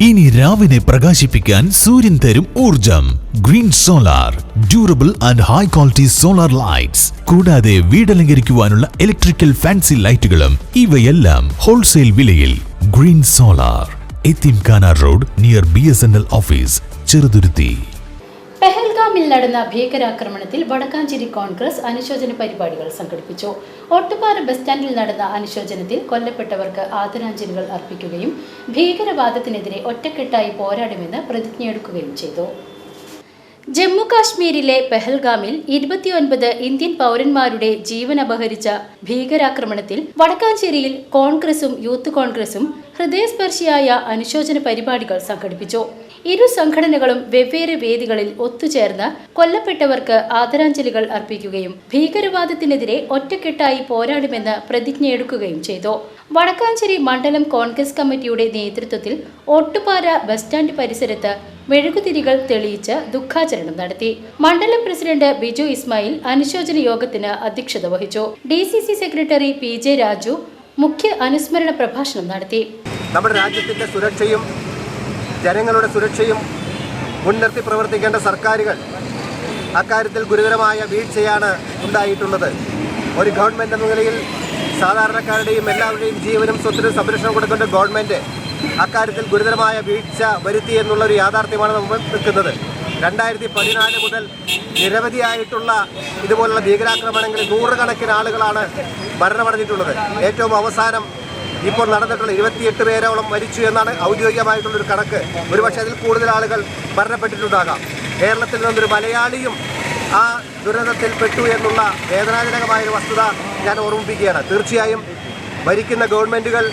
ഇനി രാവിനെ പ്രകാശിപ്പിക്കാൻ സൂര്യൻ തരും ഊർജം green solar durable and high quality solar lights കൂടാതെ വീടലങ്കരിക്കുവാനുള്ള ഇലക്ട്രിക്കൽ ഫാൻസി ലൈറ്റുകളും ഇവയെല്ലാം ഹോൾസെയിൽ വിലയിൽ. Green solar എത്തിംഖാന road near B S N L office Cheruthuruthy. പെഹൽഗാമിൽ നടന്ന ഭീകരാക്രമണത്തിൽ വടക്കാഞ്ചേരി കോൺഗ്രസ് അനുശോചന പരിപാടികൾ സംഘടിപ്പിച്ചു. ഒട്ടുപാറ ബസ് സ്റ്റാൻഡിൽ നടന്ന അനുശോചനത്തിൽ കൊല്ലപ്പെട്ടവർക്ക് ആദരാഞ്ജലികൾ അർപ്പിക്കുകയും ഭീകരവാദത്തിനെതിരെ ഒറ്റക്കെട്ടായി പോരാടുമെന്ന് പ്രതിജ്ഞയെടുക്കുകയും ചെയ്തു. ജമ്മു കാശ്മീരിലെ പെഹൽഗാമിൽ ഇരുപത്തിയൊൻപത് ഇന്ത്യൻ പൗരന്മാരുടെ ജീവൻ അപഹരിച്ച ഭീകരാക്രമണത്തിൽ വടക്കാഞ്ചേരിയിൽ കോൺഗ്രസും യൂത്ത് കോൺഗ്രസും ഹൃദയസ്പർശിയായ അനുശോചന പരിപാടികൾ സംഘടിപ്പിച്ചു. ഇരു സംഘടനകളും വെവ്വേറെ വേദികളിൽ ഒത്തുചേർന്ന് കൊല്ലപ്പെട്ടവർക്ക് ആദരാഞ്ജലികൾ അർപ്പിക്കുകയും ഭീകരവാദത്തിനെതിരെ ഒറ്റക്കെട്ടായി പോരാടുമെന്ന് പ്രതിജ്ഞയെടുക്കുകയും ചെയ്തു. വടക്കാഞ്ചേരി മണ്ഡലം കോൺഗ്രസ് കമ്മിറ്റിയുടെ നേതൃത്വത്തിൽ ഒട്ടുപാറ ബസ് സ്റ്റാൻഡ് പരിസരത്ത് മെഴുകുതിരികൾ തെളിയിച്ച് ദുഃഖാചരണം നടത്തി. മണ്ഡലം പ്രസിഡന്റ് ബിജു ഇസ്മായിൽ അനുശോചന യോഗത്തിന് അധ്യക്ഷത വഹിച്ചു. D secretary P J Raju മുഖ്യ അനുസ്മരണ പ്രഭാഷണം നടത്തി. നമ്മുടെ രാജ്യത്തിന്റെ സുരക്ഷയും ജനങ്ങളുടെ സുരക്ഷയും മുൻനിർത്തി പ്രവർത്തിക്കേണ്ട സർക്കാരുകൾ അക്കാര്യത്തിൽ ഗുരുതരമായ വീഴ്ചയാണ് ഉണ്ടായിട്ടുള്ളത്. ഒരു ഗവൺമെന്റ് എന്ന നിലയിൽ സാധാരണക്കാരുടെയും എല്ലാവരുടെയും ജീവനും സ്വത്തിനും സംരക്ഷണം കൊടുക്കേണ്ട ഗവൺമെന്റ് അക്കാര്യത്തിൽ ഗുരുതരമായ വീഴ്ച വരുത്തി എന്നുള്ളൊരു യാഥാർത്ഥ്യമാണ് നമ്മൾ നിൽക്കുന്നത്. രണ്ടായിരത്തി പതിനാല് മുതൽ നിരവധിയായിട്ടുള്ള ഇതുപോലുള്ള ഭീകരാക്രമണങ്ങളിൽ നൂറുകണക്കിന് ആളുകളാണ് മരണമടഞ്ഞിട്ടുള്ളത്. ഏറ്റവും അവസാനം ഇപ്പോൾ നടന്നിട്ടുള്ള ഇരുപത്തിയെട്ട് പേരോളം മരിച്ചു എന്നാണ് ഔദ്യോഗികമായിട്ടുള്ളൊരു കണക്ക്. ഒരുപക്ഷെ അതിൽ കൂടുതൽ ആളുകൾ മരണപ്പെട്ടിട്ടുണ്ടാകാം. കേരളത്തിൽ നിന്നൊരു മലയാളിയും ആ ദുരന്തത്തിൽ പെട്ടു എന്നുള്ള വേദനാജനകമായൊരു വസ്തുത ഞാൻ ഓർമ്മിപ്പിക്കുകയാണ്. തീർച്ചയായും ഭരിക്കുന്ന ഗവൺമെന്റുകൾ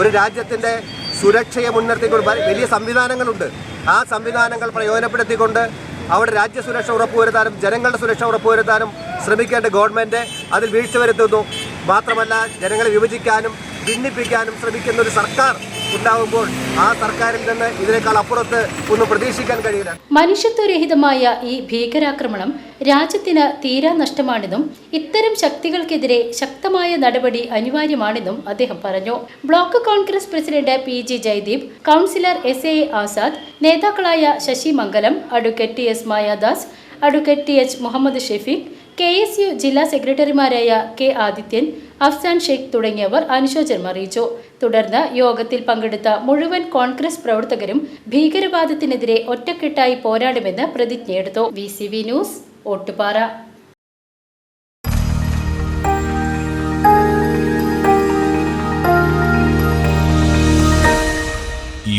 ഒരു രാജ്യത്തിന്റെ സുരക്ഷയെ മുൻനിർത്തിക്കൊണ്ട് വലിയ സംവിധാനങ്ങളുണ്ട്. ആ സംവിധാനങ്ങൾ പ്രയോജനപ്പെടുത്തിക്കൊണ്ട് അവിടെ രാജ്യസുരക്ഷ ഉറപ്പുവരുത്താനും ജനങ്ങളുടെ സുരക്ഷ ഉറപ്പുവരുത്താനും ശ്രമിക്കേണ്ട ഗവൺമെന്റ് അതിൽ വീഴ്ച വരുത്തുന്നു. മാത്രമല്ല ജനങ്ങളെ വിഭജിക്കാനും ഭിന്നിപ്പിക്കാനും ശ്രമിക്കുന്ന ഒരു സർക്കാർ ഉണ്ടാവുമ്പോൾ ആ സർക്കാരിൽ നിന്ന് ഇതിനേക്കാൾ അപ്പുറത്ത് ഒന്നും പ്രതീക്ഷിക്കാൻ കഴിയില്ല. മനുഷ്യത്വരഹിതമായ ഈ ഭീകരാക്രമണം രാജ്യത്തിന് തീരാ നഷ്ടമാണെന്നും ഇത്തരം ശക്തികൾക്കെതിരെ ശക്തമായ നടപടി അനിവാര്യമാണെന്നും അദ്ദേഹം പറഞ്ഞു. Block Congress president P G Jayadeep councillor S A Azad നേതാക്കളായ Sasi Mangalam advocate T S Mayadas advocate T H Muhammad Shefeek K S U ജില്ലാ സെക്രട്ടറിമാരായ കെ ആദിത്യൻ അഫ്സാൻ ഷെയ്ഖ് തുടങ്ങിയവർ അനുശോചനം അറിയിച്ചു. തുടർന്ന് യോഗത്തിൽ പങ്കെടുത്ത മുഴുവൻ കോൺഗ്രസ് പ്രവർത്തകരും ഭീകരവാദത്തിനെതിരെ ഒറ്റക്കെട്ടായി പോരാടുമെന്ന് പ്രതിജ്ഞയെടുത്തു V C V news Ottupara.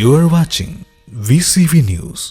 You watching VCV News.